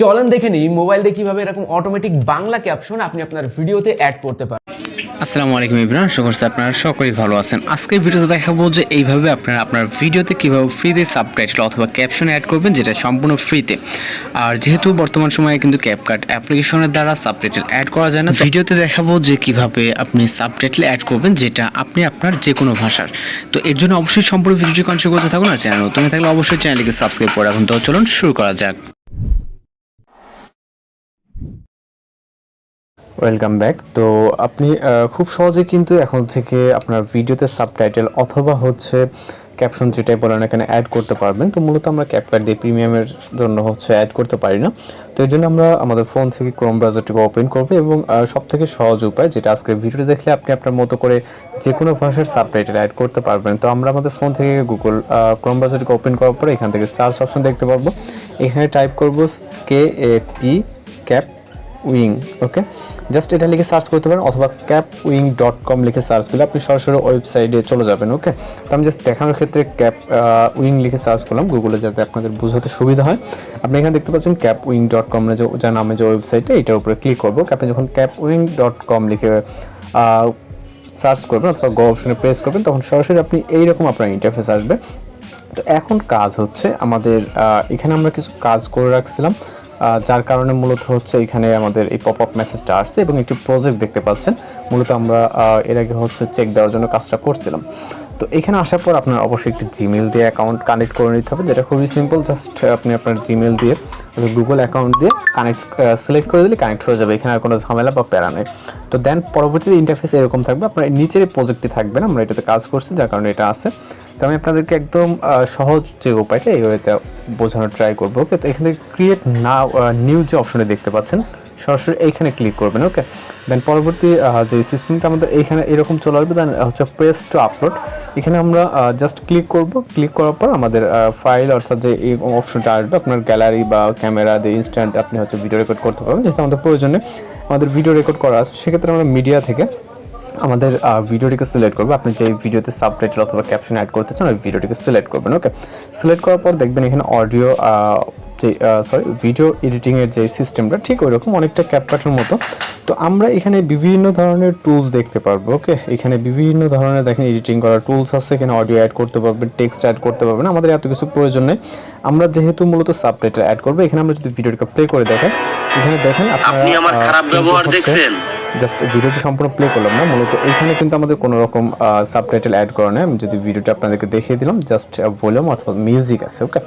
চলেন দেখে নিই মোবাইল কীভাবে এরকম অটোমেটিক বাংলা ক্যাপশন আপনি আপনার ভিডিওতে অ্যাড করতে পারেন। আসসালামু আলাইকুম ইবরান আশা করছি আপনারা সকলেই ভালো আছেন। আজকের ভিডিওতে দেখাবো যে এইভাবে আপনারা আপনার ভিডিওতে কীভাবে ফ্রিতে সাবটাইটেল অথবা ক্যাপশন অ্যাড করবেন, যেটা সম্পূর্ণ ফ্রিতে আর যেহেতু বর্তমান সময়ে কিন্তু ক্যাপকাট অ্যাপ্লিকেশনের দ্বারা সাবটাইটেল অ্যাড করা যায় না, ভিডিওতে দেখাবো যে কীভাবে আপনি সাবটাইটেল অ্যাড করবেন, যেটা আপনি আপনার যে কোনো ভাষার। তো এর জন্য অবশ্যই সম্পূর্ণ ভিডিওটি কন্টিনিউ করতে থাকুন আর চ্যানেল নতুন থাকলে অবশ্যই চ্যানেলটিকে সাবস্ক্রাইব করে রাখুন। তো চলুন শুরু করা যাক। ওয়েলকাম ব্যাক তো আপনি খুব সহজে কিন্তু এখন থেকে আপনার ভিডিওতে সাবটাইটেল অথবা হচ্ছে ক্যাপশন যেটাই বলেন এখানে অ্যাড করতে পারবেন। তো মূলত আমরা ক্যাপকাট দিয়ে প্রিমিয়ামের জন্য হচ্ছে অ্যাড করতে পারি না। তো এর জন্য আমরা আমাদের ফোন থেকে ক্রোম ব্রাউজারটিকে ওপেন করব এবং সব থেকে সহজ উপায় যেটা আজকের ভিডিও দেখলে আপনি আপনার মতো করে যে কোনো ভাষার সাবটাইটেল অ্যাড করতে পারবেন। তো আমরা আমাদের ফোন থেকে গুগল ক্রোম ব্রাউজারটিকে ওপেন করার পরে এখান থেকে সার্চ অপশন দেখতে পারব। এখানে টাইপ করব K A P cap wing okay just এটা লিখে সার্চ করতে পারেন অথবা ক্যাপ উইং ডট কম লিখে সার্চ করলে আপনি সরাসরি ওয়েবসাইটে চলে যাবেন ওকে তো আমি জাস্ট দেখানোর ক্ষেত্রে ক্যাপ উইং লিখে সার্চ করলাম গুগলে যাতে আপনাদের বোঝাতে সুবিধা হয়। আপনি এখানে দেখতে পাচ্ছেন ক্যাপ উইং ডট কম যে নামে যে ওয়েবসাইটে এটার উপরে ক্লিক করব আপনি যখন ক্যাপ উইং ডট কম লিখে সার্চ করবেন অথবা গো অপশনে প্রেস করবেন, তখন সরাসরি আপনি এইরকম আপনার ইন্টারফেস আসবে। তো এখন কাজ হচ্ছে আমাদের এখানে আমরা কিছু কাজ করে রাখছিলাম। যার কারণে মূলত হচ্ছে এখানে আমাদের এই পপ আপ মেসেজটা আসছে এবং একটি প্রজেক্ট দেখতে পাচ্ছেন। মূলত আমরা এর আগে হচ্ছে চেক দেওয়ার জন্য কাজটা করছিলাম। তো এখানে আসার পর আপনার অবশ্যই একটি জিমেল দিয়ে অ্যাকাউন্ট কানেক্ট করে নিতে হবে, যেটা খুবই সিম্পল জাস্ট আপনি আপনার জিমেল দিয়ে গুগল অ্যাকাউন্ট দিয়ে কানেক্ট সিলেক্ট করে দিলে কানেক্ট হয়ে যাবে। এখানে আর কোনো ঝামেলা বা প্যারা নেই। তো দেন পরবর্তীতে ইন্টারফেস এরকম থাকবে। আপনার নিচের প্রজেক্টটি থাকবে না। আমরা এটাতে কাজ করছি, যার কারণে এটা আছে। তো আমি আপনাদেরকে একদম সহজ যে উপায়টা এই ওয়েতে বোঝানোর ট্রাই করব। ওকে, তো এখান থেকে ক্রিয়েট নাও নিউ যে অপশনে দেখতে পাচ্ছেন সরাসরি এইখানে ক্লিক করবেন ওকে দেন পরবর্তী যে সিস্টেমটা আমাদের এইখানে এরকম চলে আসবে দেন হচ্ছে প্রেস টু আপলোড এখানে আমরা জাস্ট ক্লিক করব। ক্লিক করার পর আমাদের ফাইল অর্থাৎ যে এই অপশনটা আসবে, আপনার গ্যালারি বা ক্যামেরা দিয়ে ইনস্ট্যান্ট আপনি হচ্ছে ভিডিও রেকর্ড করতে পারবেন, যেহেতু আমাদের প্রয়োজনে আমাদের ভিডিও রেকর্ড করা আছে, সেক্ষেত্রে আমরা মিডিয়া থেকে আমাদের ভিডিওটিকে সিলেক্ট করব। আপনি যে ভিডিওতে সাবটাইটেল অথবা ক্যাপশন অ্যাড করতে চান ওই ভিডিওটিকে সিলেক্ট করবেন ওকে সিলেক্ট করার পর দেখবেন এখানে অডিও যে সরি ভিডিও এডিটিংয়ের যে সিস্টেমটা ঠিক ওই রকম অনেকটা ক্যাপকাটের মতো। তো আমরা এখানে বিভিন্ন ধরনের টুলস দেখতে পারব ওকে এখানে বিভিন্ন ধরনের দেখেন এডিটিং করার টুলস আছে এখানে অডিও অ্যাড করতে পারবেন টেক্সট অ্যাড করতে পারবেন আমাদের এত কিছু প্রয়োজন নেই। আমরা যেহেতু মূলত সাবটাইটেল অ্যাড করব এখানে আমরা যদি ভিডিওটিকে প্লে করে দেখেন এখানে দেখেন আপনি আমার খারাপ ব্যবহার দেখছেন? জাস্ট ভিডিওটি সম্পূর্ণ প্লে করলাম না, মূলত এখানে কিন্তু আমাদের কোনো রকম সাবটাইটেল অ্যাড করা নেই। আমি যদি ভিডিওটা আপনাদেরকে দেখিয়ে দিলাম জাস্ট ভলিউম অথবা মিউজিক আছে ওকে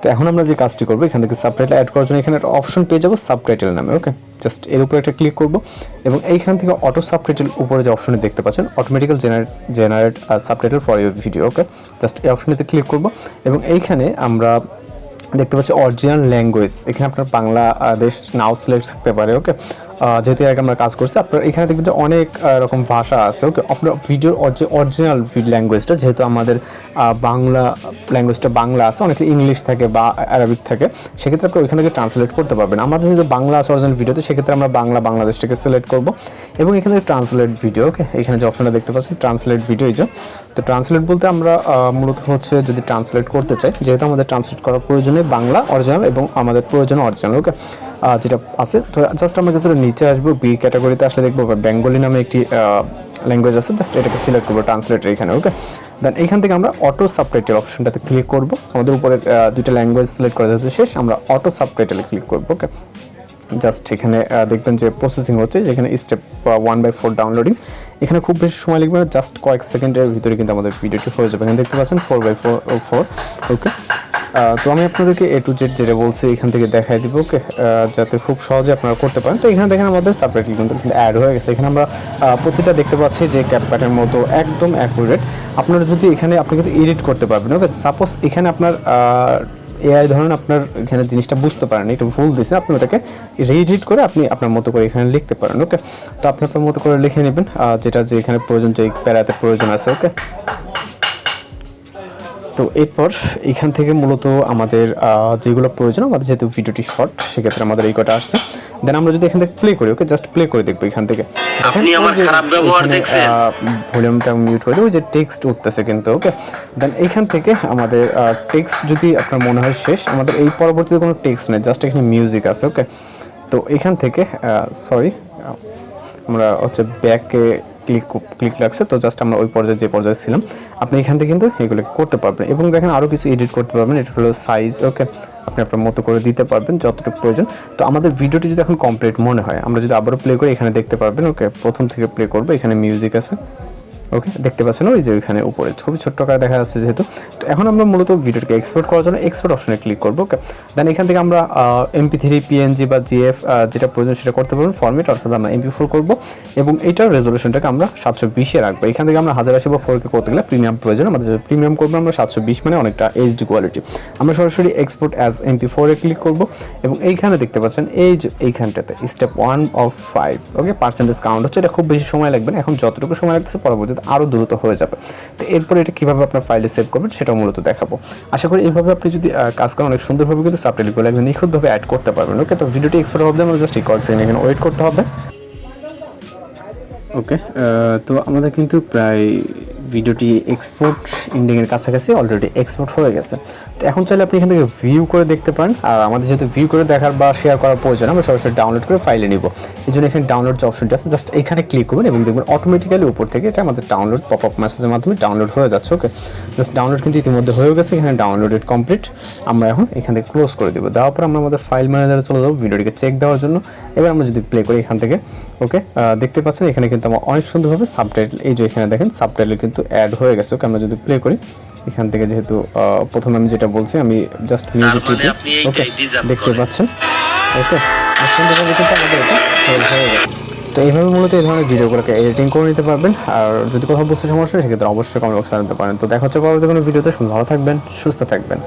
তো এখন আমরা যে কাজটি করব, এখান থেকে সাবটাইটেল অ্যাড করার জন্য এখানে একটা অপশন পেয়ে যাব সাবটাইটেল নামে ওকে জাস্ট এর উপরে একটা ক্লিক করব এবং এইখান থেকে অটো সাবটাইটেল উপরে যে অপশনে দেখতে পাচ্ছেন automatically generate generate subtitle for your video okay just এই অপশনেতে ক্লিক করব এবং এইখানে আমরা দেখতে পাচ্ছি অরিজিনাল ল্যাঙ্গুয়েজ এখানে আপনার বাংলাদেশ নাও সিলেক্ট থাকতে পারে ওকে যেহেতু আগে আমরা কাজ করছি, আপনার এখানে দেখবেন যে অনেক রকম ভাষা আছে ওকে আপনার ভিডিওর যে অরিজিনাল ল্যাঙ্গুয়েজটা যেহেতু আমাদের বাংলা ল্যাঙ্গুয়েজটা বাংলা আছে, অনেকে ইংলিশ থাকে বা অ্যারাবিক থাকে, সেক্ষেত্রে আপনি ওইখান থেকে ট্রান্সলেট করতে পারবেন। আমাদের যেহেতু বাংলা আছে অরিজিনাল ভিডিওতে সেক্ষেত্রে আমরা বাংলা বাংলাদেশটাকে সিলেক্ট করব এবং এখানে ট্রান্সলেট ভিডিও ওকে এখানে যে অপশনটা দেখতে পাচ্ছি ট্রান্সলেট ভিডিও এই যে। তো ট্রান্সলেট বলতে আমরা মূলত হচ্ছে যদি ট্রান্সলেট করতে চাই, যেহেতু আমাদের ট্রান্সলেট করার প্রয়োজনে বাংলা অরিজিনাল এবং আমাদের প্রয়োজন অরিজিনাল ওকে যেটা আছে। তো জাস্ট আমরা কিছুটা নিচে আসব বি ক্যাটাগরিতে আসলে দেখব বেঙ্গলি নামে একটি ল্যাঙ্গুয়েজ আছে। জাস্ট এটাকে সিলেক্ট করব ট্রান্সলেটার এখানে ওকে দেন এখান থেকে আমরা অটো সাবটাইটেল অপশনটাতে ক্লিক করব। আমাদের উপরে দুইটা ল্যাঙ্গুয়েজ সিলেক্ট করা যাচ্ছে শেষ, আমরা অটো সাবটাইটেলে ক্লিক করব ওকে জাস্ট এখানে দেখবেন যে প্রসেসিং হচ্ছে, যেখানে step one by four downloading এখানে খুব বেশি সময় লাগবে না জাস্ট কয়েক সেকেন্ডের ভিতরে কিন্তু আমাদের ভিডিওটি হয়ে যাবে। এখানে দেখতে পাচ্ছেন four by four four okay তো আমি আপনাদেরকে এ টু জেড যেটা বলছি, এখান থেকে দেখাই দিব যাতে খুব সহজে আপনারা করতে পারেন। তো এখানে দেখেন আমাদের সাপারেটলি কিন্তু অ্যাড হয়ে গেছে। এখানে আমরা প্রতিটা দেখতে পাচ্ছি যে ক্যাপকাটের মতো একদম অ্যাকুরেট আপনারা যদি এখানে আপনি কিন্তু এডিট করতে পারবেন ওকে সাপোজ এখানে আপনার এআই ধরুন আপনার এখানে জিনিসটা বুঝতে পারেন, একটু ভুল দিছে, আপনি ওটাকে রিএডিট করে আপনি আপনার মতো করে এখানে লিখতে পারেন ওকে তো আপনি আপনার মতো করে লিখে নেবেন যেটা যে এখানে প্রয়োজন, যে প্যারাতে প্রয়োজন আছে ওকে তো এরপর এখান থেকে মূলত আমাদের যেগুলো প্রয়োজন আমাদের যেহেতু ভিডিওটি শর্ট সেক্ষেত্রে আমাদের এই কটা আসছে। দেন আমরা যদি এখান থেকে প্লে করি ওকে জাস্ট প্লে করে দেখব এখান থেকে। আপনি আমার খারাপ ব্যবহার দেখছেন? ভলিউমটা মিউট করে দেবো যে টেক্সট উঠতেছে কিন্তু ওকে দেন এখান থেকে আমাদের টেক্সট যদি আপনার মনে হয় শেষ আমাদের এই পরবর্তীতে কোনো টেক্সট নেই জাস্ট এখানে মিউজিক আছে ওকে তো এখান থেকে সরি আমরা হচ্ছে ব্যাকে ক্লিক ক্লিক লাগছে, তো জাস্ট আমরা ওই পর্যায়ে যে পর্যায়ে ছিলাম, আপনি এখান থেকে কিন্তু এগুলোকে করতে পারবেন। এবং দেখেন আরও কিছু এডিট করতে পারবেন, এটা হলো সাইজ ওকে আপনি আপনার মতো করে দিতে পারবেন, যতটুকু প্রয়োজন। তো আমাদের ভিডিওটি যদি এখন কমপ্লিট মনে হয়, আমরা যদি আবারও প্লে করি, এখানে দেখতে পারবেন ওকে প্রথম থেকে প্লে করব, এখানে মিউজিক আছে। ওকে দেখতে পাচ্ছেন ওই যে ওইখানে উপরে। ছবি ছোট্ট করে দেখা যাচ্ছে যেহেতু। তো এখন আমরা মূলত ভিডিওটাকে এক্সপোর্ট করার জন্য এক্সপোর্ট অপশনে ক্লিক করব ওকে দেন এখান থেকে আমরা এমপি থ্রি পিএনজি বা জিএফ যেটা প্রয়োজন সেটা করতে পারবেন। ফর্মেট অর্থাৎ আমরা এমপি ফোর করব এবং এইটার রেজলিউশনটাকে আমরা সাতশো বিশে রাখব। এখান থেকে আমরা হাজার আশি বা ফোরকে করতে গেলে প্রিমিয়াম প্রয়োজন। আমাদের প্রিমিয়াম করব আমরা সাতশো বিশ মানে অনেকটা এইচডি কোয়ালিটি আমরা সরাসরি এক্সপোর্ট অ্যাজ এমপি ফোরে ক্লিক করব এবং এইখানে দেখতে পাচ্ছেন, এই যে এইখানটাতে step one of five okay percentage count হচ্ছে, এটা খুব বেশি সময় লাগবে না। এখন যতটুকু সময় লাগছে পরবর্তীতে আরও দ্রুত হয়ে যাবে। তো এরপরে এটা কীভাবে আপনার ফাইলে সেভ করবেন সেটা মূলত দেখাবো। আশা করি এইভাবে আপনি যদি কাজ করেন, অনেক সুন্দরভাবে কিন্তু সাবটাইটেলগুলো একদম নিখুঁতভাবে অ্যাড করতে পারবেন। ওকে তো ভিডিওটি এক্সপোর্ট হবে আমাদের জাস্ট কয়েক সেকেন্ড এখানে ওয়েট করতে হবে। ওকে তো আমাদের কিন্তু প্রায় ভিডিওটি এক্সপোর্ট ইন্ডিংয়ের কাছাকাছি অলরেডি এক্সপোর্ট হয়ে গেছে। তো এখন চাইলে আপনি এখান থেকে ভিউ করে দেখতে পারেন। আর আমাদের যেহেতু ভিউ করে দেখার বা শেয়ার করার প্রয়োজন, আমরা সরাসরি ডাউনলোড করে ফাইলে নিব। এই জন্য এখানে ডাউনলোড যে অপশনটা আছে জাস্ট এখানে ক্লিক করবেন এবং দেখবেন অটোমেটিক্যালি উপর থেকে এটা আমাদের ডাউনলোড পপ আপ মেসেজের মাধ্যমে ডাউনলোড হয়ে যাচ্ছে ওকে জাস্ট ডাউনলোড কিন্তু ইতিমধ্যে হয়ে গেছে, এখানে ডাউনলোডেড কমপ্লিট আমরা এখন এখান থেকে ক্লোজ করে দেবো। দেওয়ার পর আমরা আমাদের ফাইল ম্যানেজারে চলে যাব ভিডিওটিকে চেক দেওয়ার জন্য। এবার আমরা যদি প্লে করি এখান থেকে ওকে দেখতে পাচ্ছেন এখানে কিন্তু আমার অনেক সুন্দরভাবে সাবটাইটেল এই যে এখানে দেখেন সাবটাইটেল কিন্তু অ্যাড হয়ে গেছে ওকে আমরা যদি প্লে করি এখান থেকে যেহেতু প্রথমে আমি যেটা বলছি আমি জাস্ট মিউজিক টিপি ওকে দেখতে। পাচ্ছেন? ওকে সুন্দরভাবে কিন্তু আমাদের এটা হয়ে গেছে তো এইভাবে মূলত এই ধরনের ভিডিওগুলোকে এডিটিং করে নিতে পারবেন আর যদি কোথাও বুঝতে সমস্যা হয় সেক্ষেত্রে অবশ্যই কমেন্ট বক্সে জানাতে পারেন। তো দেখা হচ্ছে পরবর্তী কোনো ভিডিওতে ভালো থাকবেন সুস্থ থাকবেন।